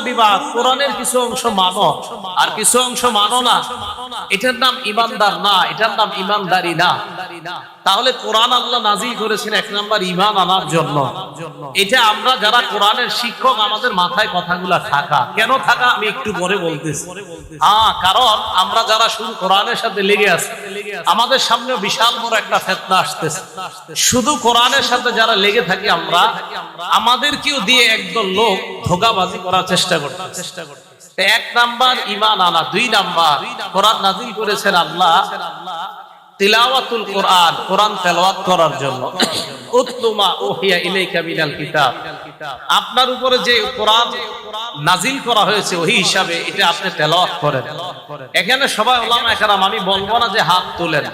বিবাদ কিছু অংশ আর কিছু অংশ এটার নাম ইমানদার না এটার নাম ইমানদারি না। তাহলে কোরআন আল্লাহ নাজিল করেছেন এক নাম্বার ইমান আনার জন্য। এটা আমরা যারা কোরআনের শিক্ষক, আমাদের মাথায় কথাগুলা থাকা। কেন থাকা? আমি একটু পরে বলতেছি। হ্যাঁ কারণ আমরা যারা শুধু কোরআনের সাথে লেগে আছি, আমাদের সামনে বিশাল বড় একটা ফেতনা আসতেছে। শুধু কোরআনের সাথে যারা লেগে থাকি আমরা, আমাদেরকেও দিয়ে একদল লোক ধোকাবাজি করার চেষ্টা করতে চেষ্টা করতে এক নাম্বার ইমান আনা, দুই নাম্বার কোরআন নাজিল করেছেন আল্লাহ। তিলাওয়াতুল কোরআন কোরআন তেলাওয়াত করার জন্য। উতলুমা ওহিয়া ইলাইকা মিনাল কিতাব। আপনার উপরে যে কোরআন নাজিল করা হয়েছে ওই হিসাবে এটা আপনি তেলাওয়াত করেন। এখানে সবাই ওলামা একরাম আমি বলব না যে হাত তুলেন।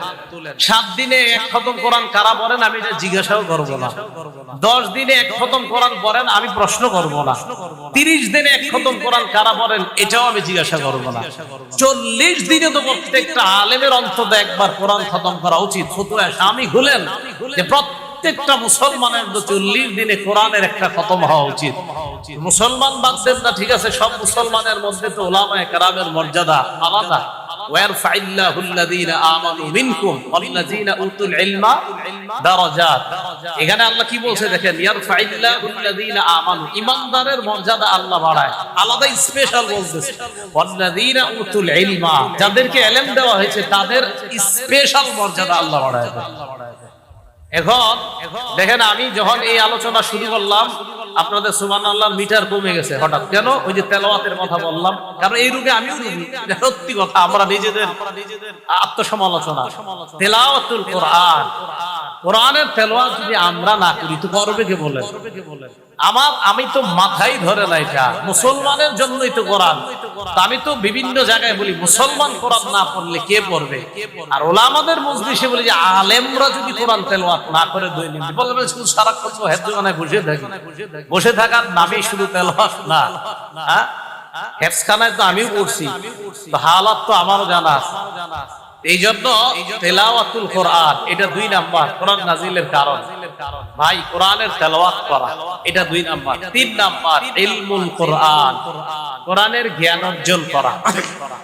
সাত দিনে এক খতম কোরআন কারা পড়েন, আমি এটা জিজ্ঞাসাও করব না। দশ দিনে এক খতম কোরআন পড়েন, আমি প্রশ্ন করব না। তিরিশ দিনে এক খতম কোরআন কারা পড়েন, এটাও আমি জিজ্ঞাসা করব না। চল্লিশ দিনে তো প্রত্যেকটা আলেমের অন্তত একবার কোরআন খতম করা উচিত। ফতুয়া স্বামী খুলেন যে প্রত্যেকটা মুসলমানের চল্লিশ দিনে কোরআনের একটা খতম হওয়া উচিত। মুসলমান বাদছেন না, ঠিক আছে, সব মুসলমানের মধ্যে তো ওলামায় কারামের মর্যাদা আলাদা। যাদেরকে এলেম দেওয়া হয়েছে, তাদের স্পেশাল মর্যাদা আল্লাহ বাড়ায়। এখন দেখেন আমি যখন এই আলোচনা শুরু করলাম আপনাদের সুমান আল্লাহ মিটার কমে গেছে হঠাৎ। কেন? ওই যে তেলাওয়াতের কথা বললাম। কারণ এই রূপে আমিও রোগী সত্যি কথা আমরা নিজেদের আত্মসমালোচনা। তেলাওয়াতুল কোরআন। কোরআনের তেলোয়াত যদি আমরা না করি তো করবে কে বলেন? আমার, আমি তো মাথায় ধরে না এটা। মুসলমানের জন্যই তো কোরআন। আমি তো বিভিন্ন জায়গায় বলি, মুসলমান কোরআন না পড়লে কে পড়বে? আর ওলামাদের মজলিসে বলি যে, আলেমরা যদি কোরআন তেলাওয়াত না করে দৈনিক বলবে শুধু সারাক্ষণ হেফজখানায় বসে থাকি। বসে থাকার নামই শুধু তেলাওয়াত না। হ্যাঁ? হেফসখানায় তো আমিও পড়ছি। হালাত তো আমারও জানা এই জন্য তেলাওয়াতুল কোরআন, এটা দুই নাম্বার, কোরআন নাজিলের কারণ। ভাই, কোরআনের তেলাওয়াত করা, এটা দুই নাম্বার। তিন নাম্বার, ইলমুল কোরআন। কোরআনের জ্ঞান অর্জন করা,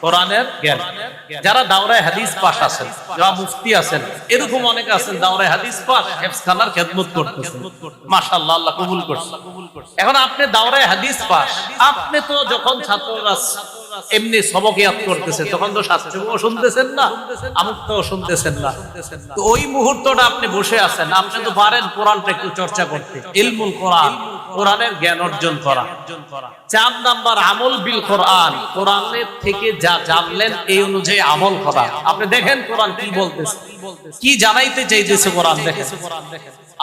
কোরআনের জ্ঞান। যারা দাওরায় হাদিস পাশ আছেন, যারা মুফতি আছেন, এরকম অনেকে আছেন দাওরায় হাদিস পাশ হেফসখানার খেদমত করতেছেন। মাশাআল্লাহ, আল্লাহ কবুল করছে। এখন আপনি দাওরায় হাদিস পাশ, আপনি তো যখন ছাত্ররা এমনি সবক ইয়াদ করতেছে, তখন তো শাস্ত্রও শুনতেছেন না আমুক তো শুনতেছেন না। তো ওই মুহূর্তটা আপনি বসে আছেন, আপনি তো পারেন কোরআনটা একটু চর্চা করতে। ইলমুল কোরআন, কোরআনের জ্ঞান অর্জন করা। চার নাম্বার আমল বিল কোরআন, কোরআনের থেকে যা জানলেন এই অনুযায়ী আমল করা। আপনি দেখেন কোরআন কি বলতেছে, কি জানাইতে চাইতেছে কোরআন দেখেন।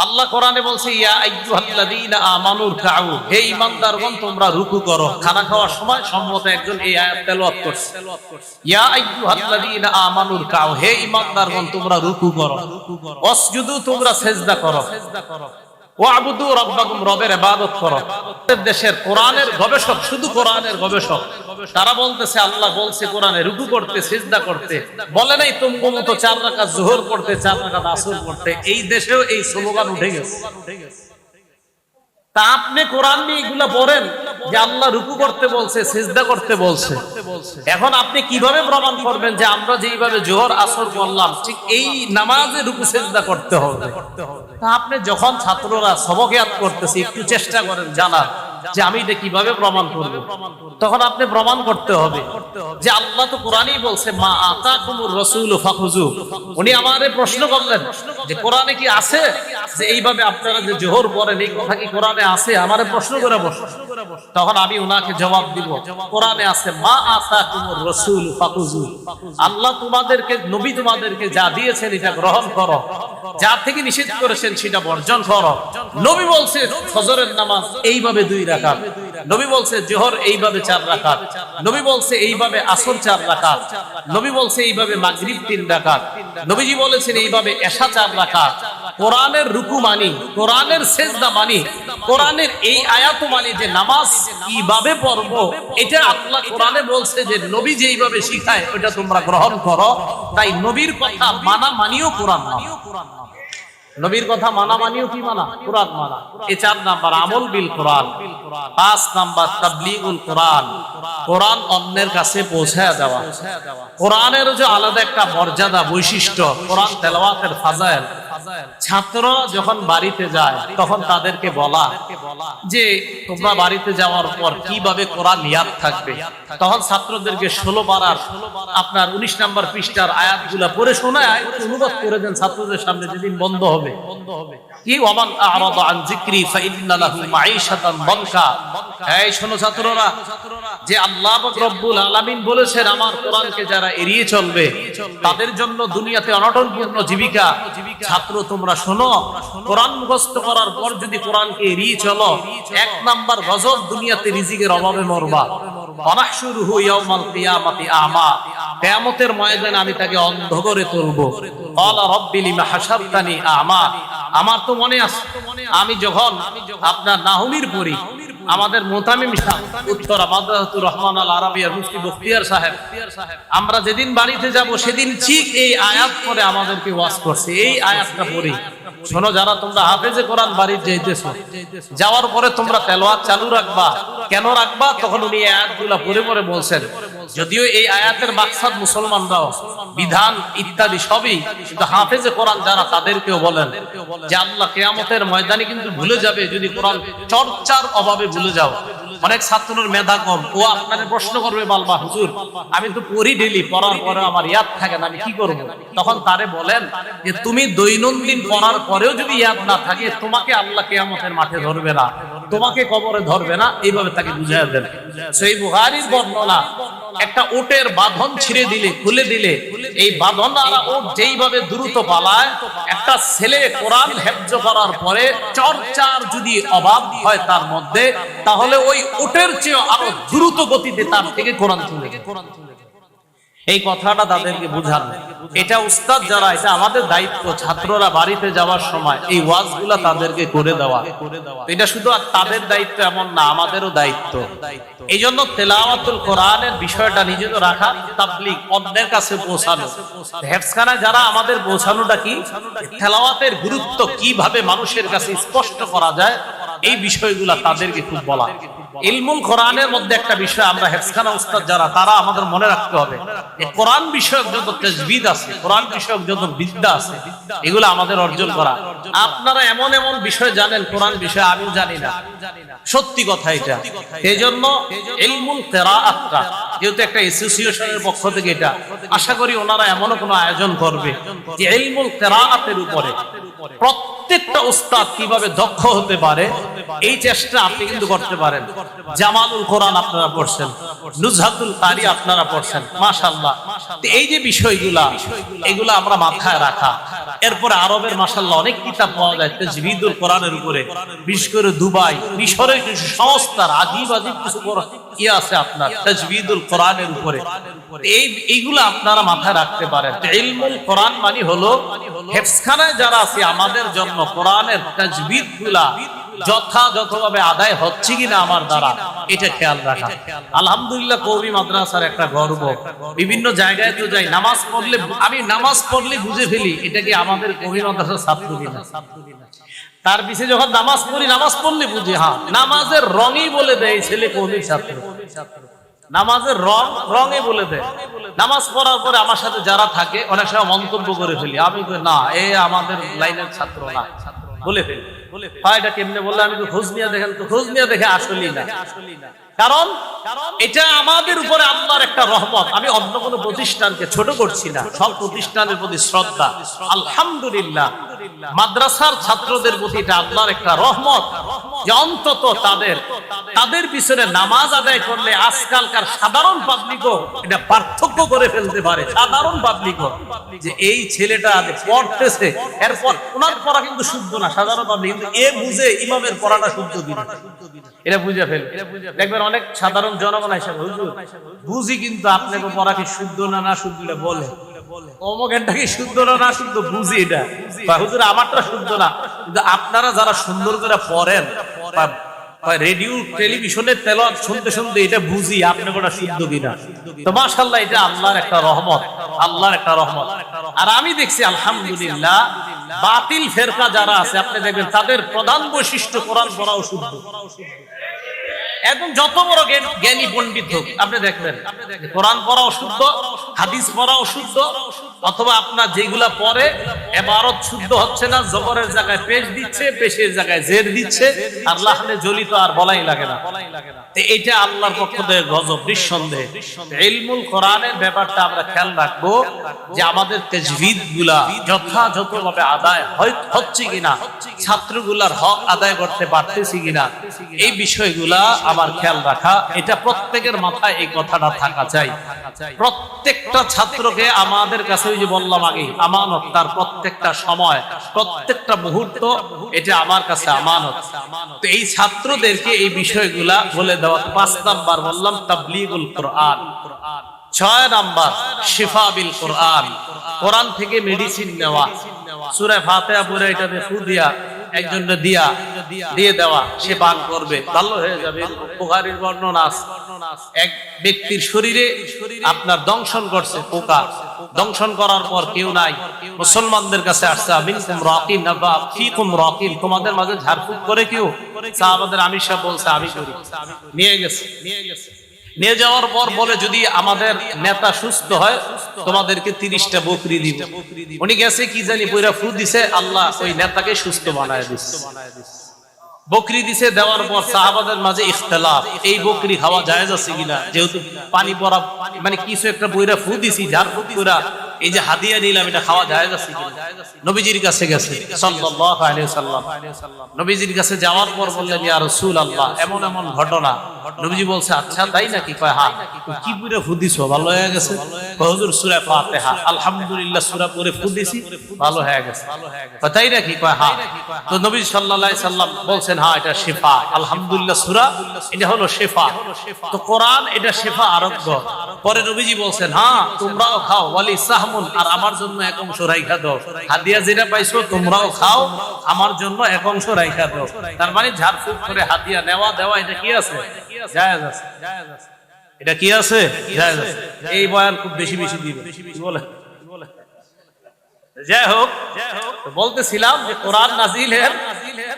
আল্লাহ কোরআনে বলছে, ইয়া আইয়ুহাল্লাযীনা হে ঈমানদারগণ, তোমরা রুকু করো। খানা খাওয়ার সময় সম্ভবত একজন এই আয়াত তেলাওয়াত করছে। ইয়া আইয়ুহাল্লাযীনা আমানুর কাউ হে ঈমানদারগণ, তোমরা রুকু করো। ওয়াসজুদু, তোমরা সিজদা করো। ওয়াবুদু রাব্বাকুম রবের ইবাদত করো। দেশের কোরআনের গবেষক, শুধু কোরআনের গবেষক। তারা বলতেছে, আল্লাহ বলছে কোরআনে রুকু করতে, সিজদা করতে। বলে নাই তুমি মতো চার রাকাত জোহর করতে, চার রাকাত আসর করতে। এই দেশেও এই স্লোগান উঠে গেছে। তা আপনি কোরআন নিয়ে এগুলা পড়েন যে আল্লাহ রুকু করতে বলছে, সিজদা করতে বলছে। এখন আপনি কীভাবে প্রমাণ করবেন যে আমরা যেইভাবে জোহর, আসর করলাম ঠিক এই নামাজে রুকু, সিজদা করতে হবে? তা আপনি যখন ছাত্ররা সবক ইয়াদ করতেছে, একটু চেষ্টা করেন জানার যে আমি এটা কীভাবে প্রমাণ করব? তখন আপনি প্রমাণ করতে হবে যে আল্লাহ তো কোরআনই বলছে, মা আতা কুমুর রসুল ফাকুজু উনি আমারে প্রশ্ন করলেন যে কোরআনে কি আছে? যে এইভাবে আপনারা যে জোহর পড়েন, এই কথা কি কোরআনে আছে? আমারে প্রশ্ন করে বসো। তখন আমি উনাকে জবাব দিব, কোরআনে আছে, মা আতা কুমুর রসুল ফাকুজু আল্লাহ তোমাদেরকে, নবী তোমাদেরকে যা দিয়েছেন, এটা গ্রহণ করো। যা থেকে নিষেধ করেছেন, সেটা বর্জন করো। নবী বলছে, ফজরের নামাজ এইভাবে দুই রাকাত। নবী বলছে, জোহর এইভাবে চার রাকাত। নবী বলছে, এইভাবে আসর চার রাকাত। নবী বলছে, এইভাবে মাগরিব তিন রাকাত। নবীজি বলেছেন, এইভাবে এশা চার রাকাত। কোরআনের রুকু মানি, কোরআনের সেজদা মানি, কোরআনের এই আয়াত মানি যে নামাজ কীভাবে পড়ব, এটা আল্লাহ কোরআনে বলছে যে নবী যেইভাবে শিখায় ওটা তোমরা গ্রহণ করো। তাই নবীর কথা মানা মানিও কোরআন মানো নবীর কথা মানা মানিও কি মানা? কোরআন মানা। এই চার নাম্বার, আমল বিল কোরআন। পাঁচ নাম্বার, তাবলিগুল কোরআন। কোরআন অন্যের কাছে পৌঁছায় দেওয়া। কোরআনের যে আলাদা একটা মর্যাদা, বৈশিষ্ট্য, কোরআন তেলাওয়াতের ফাজাইল। ছাত্র যখন বাড়িতে যায়, তখন তাদেরকে বলা যে, তোমরা বাড়িতে যাওয়ার পর কীভাবে কোরআন ইয়াদ থাকবে? তখন ছাত্রদেরকে ষোলো পাড়ার আপনার উনিশ নাম্বার পৃষ্ঠার আয়াতগুলা পড়ে শোনায়, অনুবাদ করে দেন ছাত্রদের সামনে, যেদিন বন্ধ হবে বন্ধ হবে। যারা এড়িয়ে চলবে, তাদের জন্য দুনিয়াতে জীবিকা। ছাত্র, তোমরা শোনো, কোরআন মুখস্থ করার পর যদি কোরআনকে এড়িয়ে চলো, এক নাম্বার গজব দুনিয়াতে রিজিকের অভাবে মরবা। ইয়াউমাল কিয়ামাতি আমা। কিয়ামতের ময়দানে আমি তাকে অন্ধ করে তুলব। রাব্বি লিমা আমা। আমার তো মনে আছে, আমি যখন আপনার নাহুমির পড়ি, আমাদের মোতামিম রহমান আল মুফতি বখতিয়ার সাহেব, আমরা যেদিন বাড়িতে যাব, সেদিন ঠিক এই আয়াত করে আমাদেরকে ওয়াজ করছে। এই আয়াতটা পড়ি। শোনো, যারা তোমরা হাফেজে কোরআন বাড়ির যাইতেছো, যাওয়ার পরে তোমরা তেলোয়াত চালু রাখবা। কেন রাখবা? তখন উনি আয়াতগুলা পড়ে পড়ে বলছেন, যদিও এই আয়াতের মাকসাদ মুসলমানরাও, বিধান ইত্যাদি সবই, কিন্তু হাফেজে কোরআন যারা তাদেরকেও বলেন যে আল্লাহ কেয়ামতের ময়দানে কিন্তু ভুলে যাবে যদি কোরআন চর্চার অভাবে ভুলে যাও। অনেক ছাত্রের মেধা কম। ও আপনাকে প্রশ্ন করবে বালবা হুজুর, আমি তো পড়ি ডেলি পড়ার পরে আমার ইয়াদ থাকে না, আমি কি করব? তখন তারে বলেন যে, তুমি দৈনন্দিন পড়ার পরেও যদি ইয়াদ না থাকে, তোমাকে আল্লাহ কেয়ামতের মাঠে ধরবে না, তোমাকে কবরে ধরবে না। এইভাবে তাকে বুঝাই দেন। সেই বুহারির বর্ণনা, একটা ওটের বাঁধন ছিঁড়ে দিলে, খুলে দিলে, এই বাঁধন আর ওট যেইভাবে দ্রুত পালায়, একটা ছেলে কোরআন হেফজ করার পরে চর্চার যদি অভাব হয় তার মধ্যে, তাহলে ওই ওটের চেয়ে আরও দ্রুত গতিতে তার থেকে কোরআন চলে এই কথাটা তাদেরকে বুঝান। এটা উস্তাদ যারা, এটা আমাদের দায়িত্ব, ছাত্ররা বাড়িতে যাওয়ার সময় এই ওয়াজগুলা তাদেরকে করে দেওয়া। এটা শুধু তাদের দায়িত্ব এমন না, আমাদেরও দায়িত্ব। এই জন্য তেলাওয়াতুল কোরআনের বিষয়টা নিজেদের রাখা, তাবলিগ অন্যের কাছে পৌঁছানো। হেফসখানা যারা আমাদের পৌঁছানোটা কি? তেলাওয়াতের গুরুত্ব কীভাবে মানুষের কাছে স্পষ্ট করা যায়, এই বিষয়গুলা তাদেরকে খুব বলা। ইলমুল কোরআনের মধ্যে একটা বিষয় আমরা হেফসখানা উস্তাদ যারা, তারা আমাদের মনে রাখতে হবে। কোরআন বিষয়ক যত তেজবিদ আছে, কোরআন বিষয়ক যত বিদ্যা আছে, এগুলো আমাদের অর্জন করা। আপনারা এমন এমন বিষয় জানেন, কোরআন বিষয় আমিও জানি না। সত্যি কথা এটা। এই জন্য ইলমুল কেরাআতটা, যেহেতু একটা অ্যাসোসিয়েশনের পক্ষ থেকে এটা, আশা করি ওনারা এমনও কোনো আয়োজন করবে যে ইলমুল কেরাআতের উপরে প্রত্যেকটা উস্তাদ কীভাবে দক্ষ হতে পারে, এই চেষ্টা আপনি কিন্তু করতে পারেন। জামালুল কোরআন আপনারা পড়ছেন, নুজহাতুল কারি আপনারা পড়ছেন, মাশাআল্লাহ। তো এই যে বিষয়গুলা, এগুলা আমরা মাথায় রাখা। এরপরে আরবের মাশাআল্লাহ অনেক কিতাব পাওয়া যায় তাজবিদুল কোরআনের উপরে, বিশেষ করে দুবাই, মিশরের কিছু সংস্থার আজিব আজিব কিছু কি আছে আপনার তাজবিদুল কোরআনের উপরে। এই, এইগুলো আপনারা মাথায় রাখতে পারেন। ইলমুল কোরআন মানে হলো হেফসখানায় যারা আছে, আমাদের জন্য কোরআনের তাজবিদগুলা যথাযথভাবে আদায় হচ্ছে কিনা আমার দ্বারা, এটা খেয়াল রাখা। আলহামদুলিল্লাহ কবি মাদ্রাসার একটা গর্ব। বিভিন্ন জায়গায় তো যাই, নামাজ পড়লে, আমি নামাজ পড়লে বুঝে ফেলি, এটা কি আমাদের কবি মাদ্রাসার ছাত্র কিনা? তার পিছে যখন নামাজ পড়ি, নামাজ পড়লে বুঝি হ্যাঁ নামাজের রঙই বলে দেয় ছেলে কবির ছাত্র। নামাজের রং, রঙে বলে দেয়। নামাজ পড়ার পরে আমার সাথে যারা থাকে, অনেক সময় মন্তব্য করে ফেলি। আমি না, এ আমাদের লাইনের ছাত্র না। বলে ফেলি। বলে এটা কেমনে বললে? আমি তো খোঁজ নিয়ে দেখেন তো, খোঁজ নিয়ে দেখে আসলেই না। কারণ এটা আমাদের উপরে আল্লাহর একটা রহমত। আমি অন্য কোনো প্রতিষ্ঠানকে ছোট করছি না। সব প্রতিষ্ঠানের প্রতি শ্রদ্ধা। আলহামদুলিল্লাহ। মাদ্রাসার ছাত্রদের প্রতি এটা আল্লাহর একটা রহমত যে অন্তত তাদের তাদের পিছনে নামাজ আদায় করলে আজকালকার সাধারণ পাবলিকও এটা পার্থক্য করে ফেলতে পারে। সাধারণ পাবলিকও। যে এই ছেলেটা পড়তেছে। এরপর ওনার পড়া কিন্তু শুদ্ধ না, সাধারণ পাবলিক। কিন্তু এ বুঝে ইমামের পড়াটা শুদ্ধ কিনা। এটা বুঝে ফেল। দেখবেন অনেক সাধারণ জনগণ হিসাবে হুজুর, বুঝি কিন্তু আপনাকে পড়া কি শুদ্ধ না না শুদ্ধ বলে? কি শুদ্ধ না না শুদ্ধ? বুঝি এটা। হুজুর, আমারটা শুদ্ধ না। কিন্তু আপনারা যারা সুন্দর করে পড়েন রেডিও তেলাওয়াত শুনতে শুনতে এটা বুঝি শুদ্ধ কিনা। তো এটা আল্লাহর একটা রহমত, আল্লাহর একটা রহমত। আর আমি দেখছি, আলহামদুলিল্লাহ, বাতিল ফেরকা যারা আছে, আপনি দেখবেন তাদের প্রধান বৈশিষ্ট্য কোরআন পড়াও শুদ্ধ। একদম যত বড় জ্ঞান- পণ্ডিত হোক আপনি দেখবেন কোরআন পড়া অশুদ্ধ হাদিস পড়া অশুদ্ধ অথবা আপনার যেগুলা পড়ে এবারত শুদ্ধ হচ্ছে না, জবরের জায়গায় পেশ দিচ্ছে, পেশের জায়গায় জের দিচ্ছে আর লাহনে জলিত আর বলাই লাগে না। এটা আল্লাহর পক্ষ থেকে গজব, নিঃসন্দেহে। ইলমুল কোরআনের ব্যাপারটা আমরা খেয়াল রাখব যে আমাদের তেজভিদগুলা আদায় হচ্ছে কিনা, ছাত্রগুলার হক আদায় করতে পারতেছি কিনা, এই বিষয়গুলা আমার খেয়াল রাখা। এটা প্রত্যেকের মাথায় এই কথাটা থাকা চাই। প্রত্যেকটা ছাত্রকে আমাদের কাছে ওই যে বললাম আগে, আমানত তার প্রত্যেকটা সময়, প্রত্যেকটা মুহূর্ত, এটা আমার কাছে আমানত। তো এই ছাত্রদেরকে এই বিষয়গুলা বলে দেওয়া, পাঁচ নাম্বার বললাম, তাবলিগুল কোরআন। ছয় নাম্বার, শিফা বিল কোরআন। কোরআন থেকে মেডিসিন নেওয়া। সূরা পড়ে এটাতে ফু দিয়া, একজন দিয়া, দিয়ে দেওয়া, সে পান করবে। ভালো হয়ে যাবে। বর্ণনা এক ব্যক্তির শরীরে আপনার দংশন করছে পোকা। দংশন করার পর কেউ নাই। মুসলমানদের কাছে আসছে তোমাদের মাঝে ঝাড়ফুঁক করে কেউ? সাহাবাদের আমি সব বলছে, আমি করি। নিয়ে গেছে নিয়ে গেছে। নিয়ে যাওয়ার পর বলে, যদি আমাদের নেতা সুস্থ হয়, তোমাদেরকে তিরিশটা বকরি দিব। উনি গেছে, কি জানি বইরা ফু দিছে, আল্লাহ ওই নেতাকে সুস্থ বানায় দিচ্ছে বকরি দিছে, দেওয়ার পর সাহাবাদের মাঝে ইখতলাফ। এই বকরি খাওয়া যায় যেহেতু পানি পরা মানে কিছু একটা বইরা ফু দিছি ফু পুরা এই যে হাদিয়া নিলাম, এটা খাওয়া জায়েজ আছে নবীজির কাছে গেছে, সাল্লাল্লাহু আলাইহি সাল্লাম নবীজির কাছে যাওয়ার পর বললেন, ইয়া রাসূলুল্লাহ, এমন এমন ঘটনা। নবীজি বলছে আচ্ছা তাই নাকি? কয় হ্যাঁ। কি পুরে ফু দিছো ভালো হয়ে গেছে। হুজুর, সূরা ফাতিহা। আলহামদুলিল্লাহ, সূরা পড়ে ফু দিছি ভালো হয়ে গেছে। তাই নাকি? কয় হ্যাঁ। তো নবী সাল্লাল্লাহু আলাইহি সাল্লাম বলছেন হ্যাঁ এটা শিফা। আলহামদুলিল্লাহ, সূরা? এটা হলো শিফা। তো কোরআন এটা শিফা আরোগ্য। পরে নবীজি বলছেন হ্যাঁ তোমরাও খাও। ওয়ালি সাহমুন আর আমার জন্য এক অংশ রাইখা দাও। হাদিয়া যেটা পাইছো, তোমরাও খাও, আমার জন্য এক অংশ রাইখা দাও। তার মানে ঝাড়ফুঁক করে হাদিয়া নেওয়া দেওয়া, এটা কি আছে? জায়েজ আছে। এটা কি আছে? জায়েজ আছে। এই বয়ান খুব বেশি বেশি দিবে। বলে? যাই হোক বলতেছিলাম যে কোরআন নাজিলের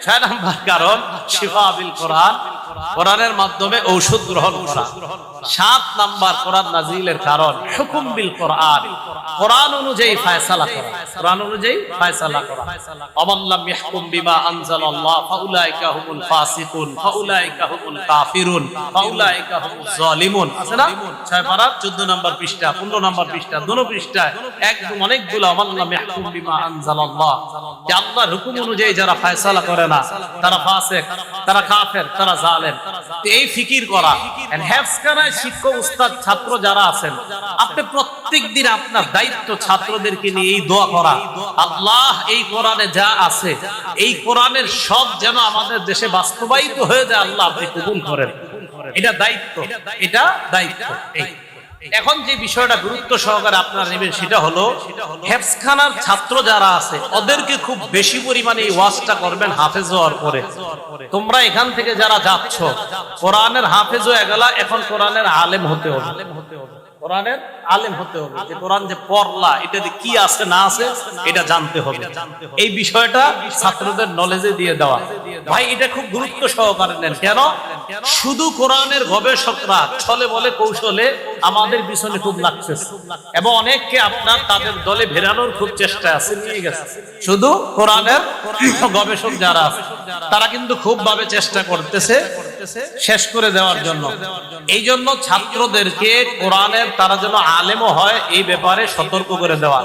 ছয় নাম্বার কারণ, শিফা বিল কোরআন। কোরআনের মাধ্যমে ঔষধ গ্রহণ করা। সাত নাম্বার কোরআন নাজিলের কারণ, হুকুম বিল কোরআন। কোরআন অনুযায়ী ফায়সালা করা। কোরআন অনুযায়ী ফায়সালা করা। অমাল্লাম ইয়াহকুম বিমা আনজালাল্লাহ, ফাউলাইকা হুমুল ফাসিকুন, ফাউলাইকা হুমুল কাফিরুন, ফাউলাইকা হুমুজ জালিমুন। আছে না? ছয় পারা 14 নম্বর পৃষ্ঠা 15 নম্বর পৃষ্ঠা দুটো পৃষ্ঠায় একদম অনেকগুলো অমাল্লাম ইয়াহকুম বিমা আনজালাল্লাহ। যে আল্লাহর হুকুম অনুযায়ী যারা ফায়সালা করে না, তারা ফাসিক, তারা কাফের, তারা জালেম। তো এই ফিকির করা। এন্ড শিক্ষক, উস্তাদ, ছাত্র যারা আছেন, আপনি প্রত্যেক দিন আপনার দায়িত্ব ছাত্রদেরকে নিয়ে এই দোয়া করা। আল্লাহ, এই কোরআনে যা আছে, এই কোরআনের সব যেন আমাদের দেশে বাস্তবায়িত হয়ে যায়, আল্লাহ আপনি কবুল করেন। এটা দায়িত্ব। এটা দায়িত্ব। এই এখন যে বিষয়টা গুরুত্ব সহকারে আপনারা নেবেন সেটা হলো হেফসখানার ছাত্র যারা আছে, ওদেরকে খুব বেশি পরিমাণে এই ওয়াজটা করবেন হাফেজ হওয়ার পরে। তোমরা এখান থেকে যারা যাচ্ছ, কোরআনের হাফেজ হয়ে গেলা, এখন কোরআনের আলেম হতে হবে। কোরআনের আলেম হতে হবে যে কোরআন যে পড়লা এটাতে কি আছে না আছে এটা জানতে হবে। এই বিষয়টা ছাত্রদের নলেজে দিয়ে দেওয়া। ভাই এটা খুব গুরুত্ব সহকারে নেন। কেন? শুধু কোরআনের গবেষকরা ছলে বলে কৌশলে আমাদের পিছনে খুব লাগছে। এবং অনেককে আপনার তাদের দলে ভেরানোর খুব চেষ্টা আছে। নিয়ে গেছে শুধু কোরআনের গবেষক যারা আছে তারা কিন্তু খুব ভাবে চেষ্টা করতেছে। শেষ করে দেওয়ার জন্য। এই জন্য ছাত্রদেরকে কোরআনের তারা যেন আলেমও হয় এই ব্যাপারে সতর্ক করে দেওয়া।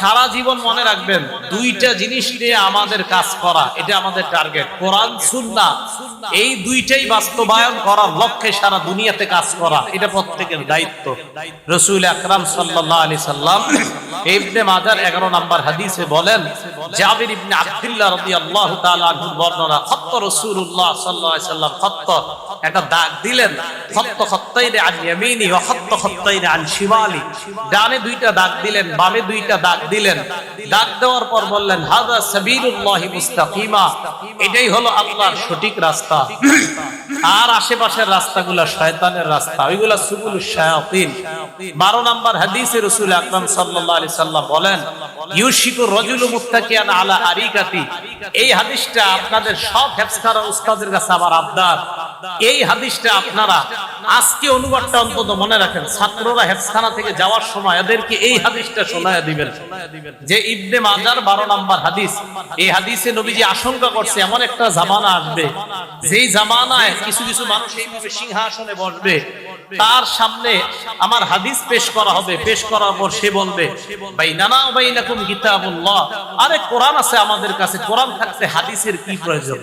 সারা জীবন মনে রাখবেন দুইটা জিনিস নিয়ে আমাদের কাজ করা এটা আমাদের টার্গেট। কোরআন সুন্না এই দুইটাই বাস্তবায়ন করার লক্ষ্যে সারা দুনিয়াতে কাজ করা এটা প্রত্যেকের দায়িত্ব। রসুল আকরাম সাল্লাহ আলি সাল্লাম ইবনে মাজার এগারো নম্বর হাদিসে বলেন জাবির ইবনে আব্দুল্লাহ রাদিয়াল্লাহু তাআলা বর্ণনা খত্ত রাসূলুল্লাহ সাল্লাল্লাহু আলাইহি সাল্লাম খত্ত একটা দাগ দিলেন খত্ত খত্তাইনে আন ইয়ামিনি ওয়া খত্ত খত্তাইনে আন শিমালি। ডানে দুইটা দাগ দিলেন, বামে দুইটা দাগ দিলেন। দাগ দেওয়ার পর বললেন, হাদা সাবিলুল্লাহি মুস্তাকিমা। এটাই হলো আল্লাহর সঠিক রাস্তা। আর আশেপাশের রাস্তাগুলো শয়তানের রাস্তা। ওইগুলা সুবুল শায়াতিন। 12 নাম্বার হাদিসে রাসূল আকরাম সাল্লাল্লাহু আলাইহি সাল্লাম বলেন, ইউশিকু রাজুলু মুত্তাকিয়ান আলা আরিকাতি। এই হাদিসটা আপনাদের সব হেফজকারা উস্তাদের কাছে আমার আবদার। এই হাদিসটা আপনারা আজকে অনুবাদটা অন্তত মনে রাখেন। ছাত্ররা হেফজখানা থেকে যাওয়ার সময় এদেরকে এই হাদিসটা শোনায় দিবেন। যে ইবনে মাজার 12 নাম্বার হাদিস, এই হাদিসে নবীজি আশঙ্কা করছে, এমন একটা জামানা আসবে। যেই জামানায় কিছু কিছু মানুষ এইভাবে সিংহাসনে বসবে। তার সামনে আমার হাদিস পেশ করা হবে। পেশ করার পর সে বলবে, বাইনানা ওয়া বাইনাকুম কিতাবুল্লাহ। আরে কোরআন আছে আমাদের কাছে। কোরআন থাকতে হাদিসের কি প্রয়োজন?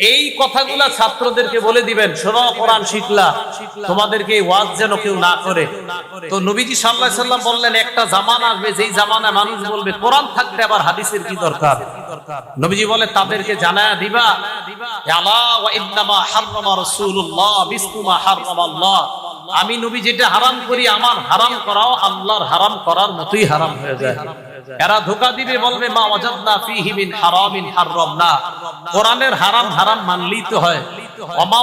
এই কথাগুলা ছাত্রদেরকে বলে দিবেন, শোনো, কোরআন শিখলা। তোমাদেরকে ওয়াজ যেন কেউ না করে। তো নবীজি আলাইহি সাল্লাম বললেন, একটা জামানা আসবে, যেই জামানায় মানুষ বলবে, কোরআন থাকতে আবার হাদিসের কি দরকার? নবীজি বলে, তাদেরকে জানায়া দিবা আলা ওয়া ইন্নামা হাররামা রাসূলুল্লাহ বিসমা হাররামাল্লাহ আমি নবী যেটা হারাম করি, আমার হারাম করাও আল্লাহর হারাম করার মতোই হারাম হয়ে যায়। এরা ধোকা দিবে, বলবে, মা ওয়াজাদনা ফিহি মিন হারামিন হাররামনা। কোরআনের হারাম হারাম মানলেই তো হয়। ওমা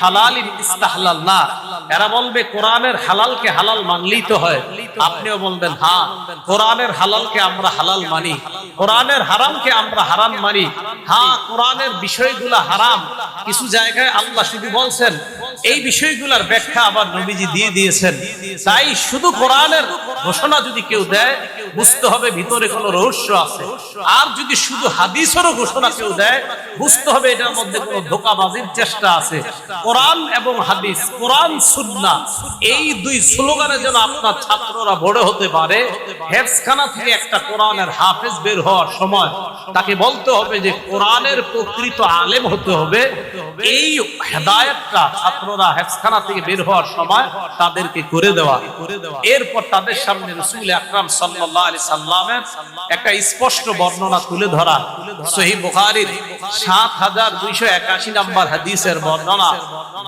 হালালিন ইস্তাহলালনা। এরা বলবে, কোরআনের হালালকে হালাল মানলেই তো হয়। আপনিও বলবেন হ্যাঁ কোরআনের হালালকে আমরা হালাল মানি। কোরআনের হারামকে আমরা হারাম মানি। হ্যাঁ কোরআনের বিষয়গুলা হারাম। কিছু জায়গায় আল্লাহ শুধু বলছেন এই বিষয়গুলোর ব্যাখ্যা আবার নবীজি দিয়ে দিয়েছেন। তাই শুধু কোরআনের ঘোষণা যদি কেউ দেয়, বুঝতে হবে ভিতরে কোনো রহস্য আছে। আর যদি শুধু হাদিসেরও ঘোষণা কেউ দেয়, বুঝতে হবে এটার মধ্যে কোনো ধোকাবাজির চেষ্টা আছে। কোরআন এবং হাদিস, কোরআন সুন্নাহ এই দুই স্লোগানে যেন আপনার ছাত্ররা বড় হতে পারে হেফসখানা থেকে একটা কোরআনের হাফেজ বের হওয়ার সময় তাকে বলতে হবে যে, কোরআনের প্রকৃত আলেম হতে হবে। এই হেদায়েতটা ছাত্ররা হেফখানা থেকে বের হওয়ার সময় তাদেরকে করে দেওয়া। এরপর তাদের সামনে রসুল আকরাম সাল্লাহ আলি সাল্লামের একটা স্পষ্ট বর্ণনা তুলে ধরা। সহি বুখারীর 7281 নম্বর হাদিসের বর্ণনা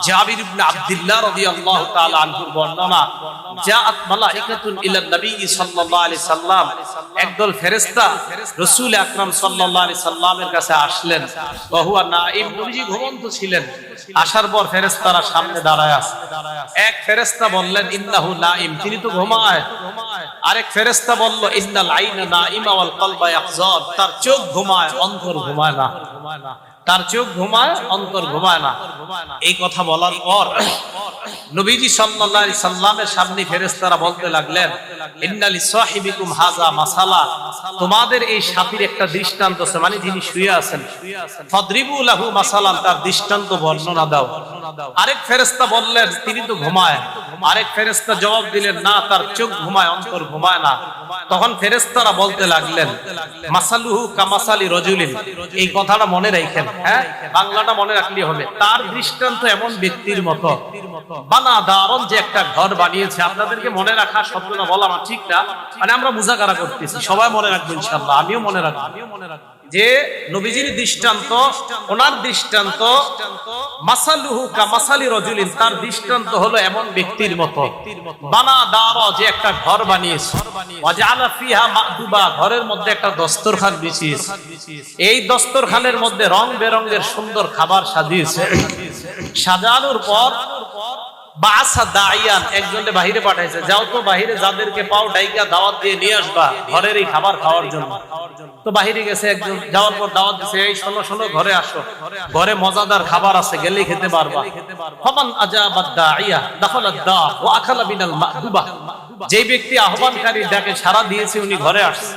জাবির আব্দুল্লাহ রাদিয়াল্লাহু তাআলা আনহুর বর্ণনা সাল্লামের কাছে আসলেন। ওয়া ছিলেন। আসার পর ফেরেশতারা সামনে দাঁড়ায় আছে। এক ফেরেশতা বললেন, ইন্নাহু নাঈম। তিনি তো ঘুমায়। আরেক ফেরেস্তা বলল, ইন্নাল আইনা না ইমাওয়াল কলবা ইয়াহজান তার চোখ ঘুমায় অন্তর ঘুমায় না। তার চোখ ঘুমায়, অন্তর ঘুমায় না। এই কথা বলার পর নবীজি সাল্লাল্লাহু আলাইহি সাল্লামের সামনে ফেরেশতারা বলতে লাগলেন, ইন্নালি সাহিবিকুম হাজা মাসালা। তোমাদের এই সাথীর একটা দৃষ্টান্ত আছে মানে যিনি শুয়ে আছেন। ফদরিবু লাহু মাসালান, তার দৃষ্টান্ত বর্ণনা দাও। আরেক ফেরেশতা বললেন, তিনি তো ঘুমায়। আরেক ফেরেশতা জবাব দিলেন, না, তার চোখ ঘুমায়, অন্তর ঘুমায় না। তখন ফেরেশতারা বলতে লাগলেন, মাসালুহু কামাসালি রজুলিন। এই কথাটা মনে রাখেন। হ্যাঁ বাংলাটা মনে রাখলে হবে। তার দৃষ্টান্ত এমন ব্যক্তির মতো। বানা দারণ যে একটা ঘর বানিয়েছে আপনাদেরকে মনে রাখা শব্দটা বলা আমার ঠিক না। মানে আমরা মুজাকারা করতেছি। সবাই মনে রাখব ইনশাল্লাহ আমিও মনে রাখব আমিও মনে রাখব। যে নবীজির দৃষ্টান্ত, ওনার দৃষ্টান্ত, মাসালুহু কা মাসালি রজুলিন, তার দৃষ্টান্ত হলো এমন ব্যক্তির মতো। বানা দার যে একটা ঘর বানিয়েছে। ওয়াজআলা ফিহা মাদুবা, ঘরের মধ্যে একটা দস্তরখান বিছিয়েছে। এই দস্তরখানের মধ্যে রং বেরঙের সুন্দর খাবার সাজিয়েছে। সাজানোর পর ঘরের এই খাবার খাওয়ার জন্য। তো বাহিরে গেছে একজন, যাওয়ার পর দাওয়াত এই ঘরে আসো। ঘরে মজাদার খাবার আছে খেতে পারবা। আখালা বিনাল যে ব্যক্তি আহ্বানকারী ডাকে সারা দিয়েছে উনি ঘরে আসছে।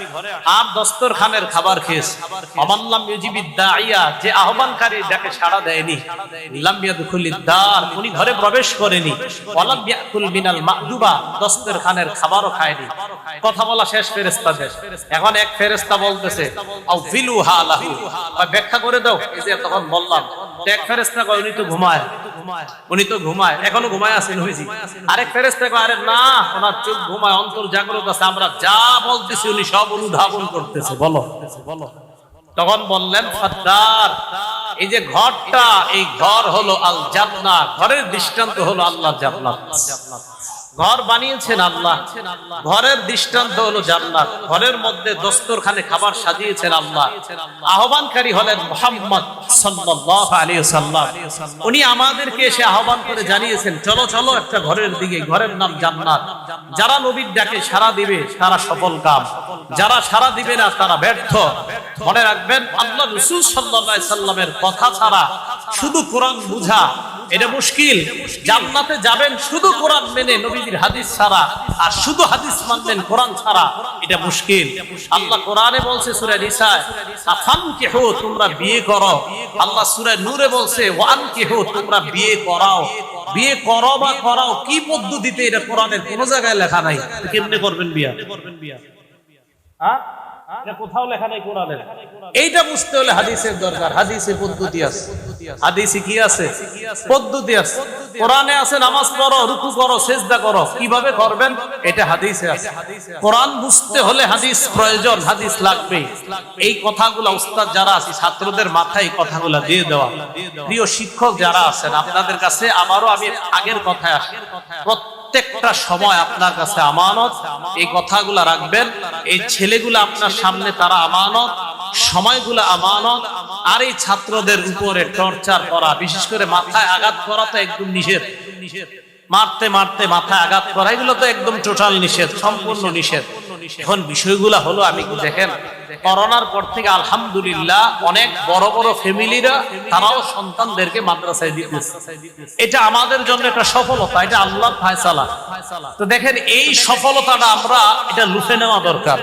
আর দস্তরখানের খাবার খেয়েছে। অমাল্লাম ইউজিবিদ দাইয়া যে আহ্বানকারী ডাকে সারা দেয়নি। উনি ঘরে প্রবেশ করেনি। মাহদুবা দস্তরখানের খাবারও খায়নি। কথা বলা শেষ এখন এক ফেরেশতা বলতেছে আও ব্যাখ্যা করে দাও। এই যে তখন বললাম এক ফেরেশতা কয়, উনি তো ঘুমায়। উনি তো ঘুমায়। এখনও ঘুমায় আছেন আরেক ফেরেশতা কয়, আরে না, ওনার চোখ ঘুমায় অন্তর জাগ্রত আছে, আমরা যা বলতেছি উনি সব অনুধাবন করতেছে, বলো। বলো তখন বললেন ফাদ্দার এই যে ঘরটা, এই ঘর হলো আল জান্নাত ঘরের দৃষ্টান্ত হলো আল্লাহ জান্নাত। ঘর বানিয়েছেন আল্লাহ, ঘরের দৃষ্টান্ত হলো জান্নাত, ঘরের মধ্যে দস্তরখানে খাবার সাজিয়েছেন আল্লাহ। আহ্বানকারী হলেন মোহাম্মদ উনি আমাদেরকে এসে আহ্বান করে জানিয়েছেন, চলো চলো একটা ঘরের দিকে, ঘরের নাম জান্নাত। যারা নবীর ডাকে সারা দিবে, তারা সফল কাম। যারা সারা দিবে না, তারা ব্যর্থ। মনে রাখবেন, আল্লাহ রসুল সাল্লাল্লাহু সাল্লামের কথা ছাড়া শুধু কোরআন বুঝা, এটা মুশকিল। জান্নাতে যাবেন শুধু কোরআন মেনে নবীজির হাদিস ছাড়া। আর শুধু হাদিস মানবেন, কোরআন ছাড়া। এটা মুশকিল। আল্লাহ কোরআনে বলছে সূরা নিসায় কেহ তোমরা বিয়ে করো। আল্লাহ সূরা নূরে বলছে ওয়ান কেহ তোমরা বিয়ে করাও। বিয়ে করো বা করাও, কি পদ্ধতিতে এটা কোরআনের কোনো জায়গায় লেখা নাই। কেমনে করবেন বিয়া? হ্যাঁ? এটা এইটা বুঝতে হলে হাদিসের দরকার। হাদিসে পদ্ধতি আছে। হাদিসে কি আছে? পদ্ধতি আছে। কোরআনে আছে, নামাজ পড়ো, রুকু করো করো। কীভাবে করবেন? এটা হাদিসে আছে। কোরআন বুঝতে হলে হাদিস প্রয়োজন, হাদিস লাগবে এই কথাগুলো উস্তাদ যারা আছে, ছাত্রদের মাথায় কথাগুলো দিয়ে দেওয়া। প্রিয় শিক্ষক যারা আছেন, আপনাদের কাছে আমারও আমি আগের কথায় আসি। প্রত্যেকটা সময় আপনার কাছে আমানত এই কথাগুলা রাখবেন। এই ছেলেগুলো আপনার সামনে তারা আমানত, সময়গুলো আমানত, আর এই ছাত্রদের উপরে টর্চার করা, বিশেষ করে মাথায় আঘাত করা তো একদম নিষেধ। মারতে মারতে মাথায় আঘাত করা, এগুলো তো একদম টোটাল নিষেধ, সম্পূর্ণ নিষেধ। এখন বিষয়গুলা হলো, আমি দেখেন, করোনার পর থেকে আলহামদুলিল্লাহ অনেক বড় বড় ফ্যামিলিরা, তারাও সন্তানদেরকে মাদ্রাসায় দিতেছে এটা আমাদের জন্য একটা সফলতা, এটা আল্লাহ ফায়সালা। তো দেখেন, এই সফলতাটা আমরা, এটা লুফে নেওয়া দরকার।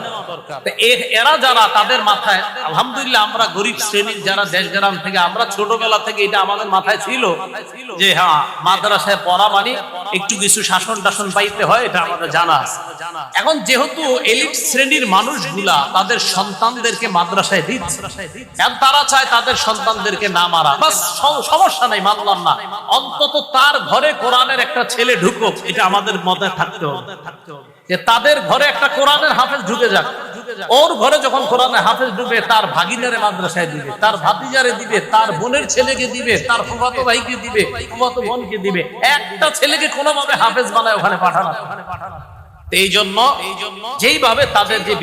এরা যারা, তাদের মাথায়, আলহামদুলিল্লাহ আমরা গরিব শ্রেণির যারা দেশ গ্রাম থেকে, আমরা ছোটবেলা থেকে এটা আমাদের মাথায় ছিল যে হ্যাঁ মাদ্রাসায় পড়া মানে একটু কিছু শাসন টাসন পাইতে হয়, এটা আমাদের জানা আছে। এখন যেহেতু এলিট শ্রেণির মানুষগুলা তাদের সন্তানদেরকে মাদ্রাসায় দিচ্ছে তারা চায় তাদের সন্তানদেরকে না মারা। বাস সমস্যা নাই, মানলাম না। অন্তত তার ঘরে কোরআনের একটা ছেলে ঢুকুক, এটা আমাদের মতে থাকতে হবে। যে তাদের ঘরে একটা কোরআনের হাফেজ ঢুকে যাক। ওর ঘরে যখন কোরআনের হাফেজ ঢুকে তার ভাগিনারে মাদ্রাসায় দিবে, তার ভাতিজারে দিবে, তার বোনের ছেলেকে দিবে, তার ফুফাতো ভাইকে দিবে, ফুফাতো বোনকে দিবে। একটা ছেলেকে কোনোভাবে হাফেজ বানায় ওখানে পাঠানো। এই জন্য, যেইভাবে তাদের যে